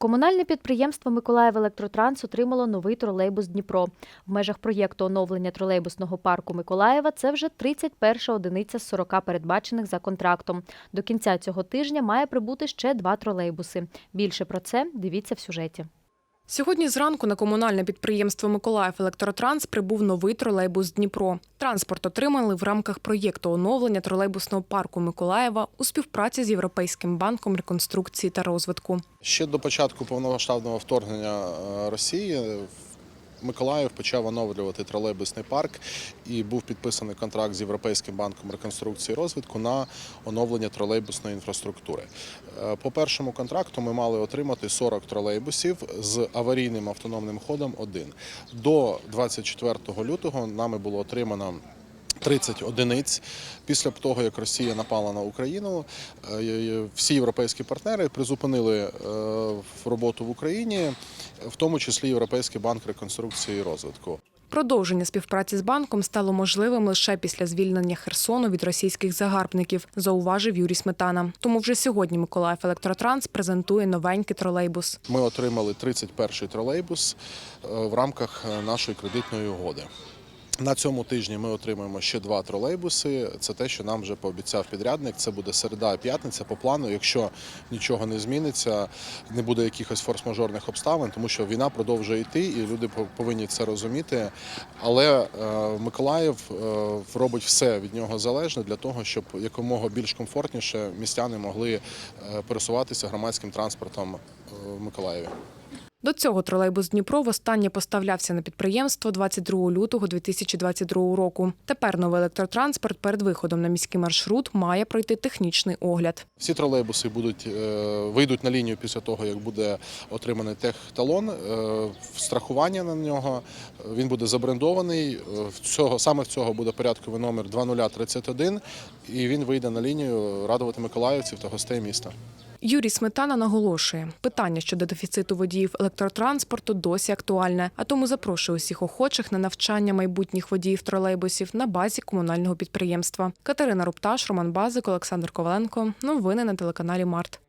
Комунальне підприємство Миколаїв Електротранс отримало новий тролейбус Дніпро. В межах проєкту оновлення тролейбусного парку Миколаєва це вже 31 одиниця з 40 передбачених за контрактом. До кінця цього тижня має прибути ще два тролейбуси. Більше про це дивіться в сюжеті. Сьогодні зранку на комунальне підприємство Миколаїв Електротранс прибув новий тролейбус Дніпро. Транспорт отримали в рамках проєкту оновлення тролейбусного парку Миколаєва у співпраці з Європейським банком реконструкції та розвитку. Ще до початку повномасштабного вторгнення е, Росії Миколаїв почав оновлювати тролейбусний парк і був підписаний контракт з Європейським банком реконструкції і розвитку на оновлення тролейбусної інфраструктури. Е, По першому контракту ми мали отримати 40 тролейбусів з аварійним автономним ходом 1. До 24 лютого нами було отримано 30 одиниць. Після того, як Росія напала на Україну, е, всі європейські партнери призупинили е, роботу в Україні, в тому числі Європейський банк реконструкції і розвитку. Продовження співпраці з банком стало можливим лише після звільнення Херсону від російських загарбників, зауважив Юрій Сметана. Тому вже сьогодні Миколаїв Електротранс презентує новенький тролейбус. Ми отримали 31-й тролейбус е, в рамках нашої кредитної угоди. На цьому тижні ми отримаємо ще два тролейбуси. Це те, що нам вже пообіцяв підрядник. Це буде середа і п'ятниця по плану. Якщо нічого не зміниться, не буде якихось форс-мажорних обставин, тому що війна продовжує йти, і люди повинні це розуміти. Але е, Миколаїв е, робить все від нього залежне для того, щоб якомога більш комфортніше містяни могли е, пересуватися громадським транспортом е, в Миколаєві. До цього тролейбус Дніпро востаннє поставлявся на підприємство 22 лютого 2022 року. Тепер новий електротранспорт перед виходом на міський маршрут має пройти технічний огляд. Всі тролейбуси будуть е, вийдуть на лінію після того, як буде отриманий техталон, е, страхування на нього. Він буде забрендований. Е, В цього саме в цього буде порядковий номер 2031, і він вийде на лінію радувати миколаївців та гостей міста. Юрій Сметана наголошує, питання щодо дефіциту водіїв електротранспорту досі актуальне, а тому запрошує усіх охочих на навчання майбутніх водіїв тролейбусів на базі комунального підприємства. Катерина Рупташ, Роман Базик, Олександр Коваленко. Новини на телеканалі Март.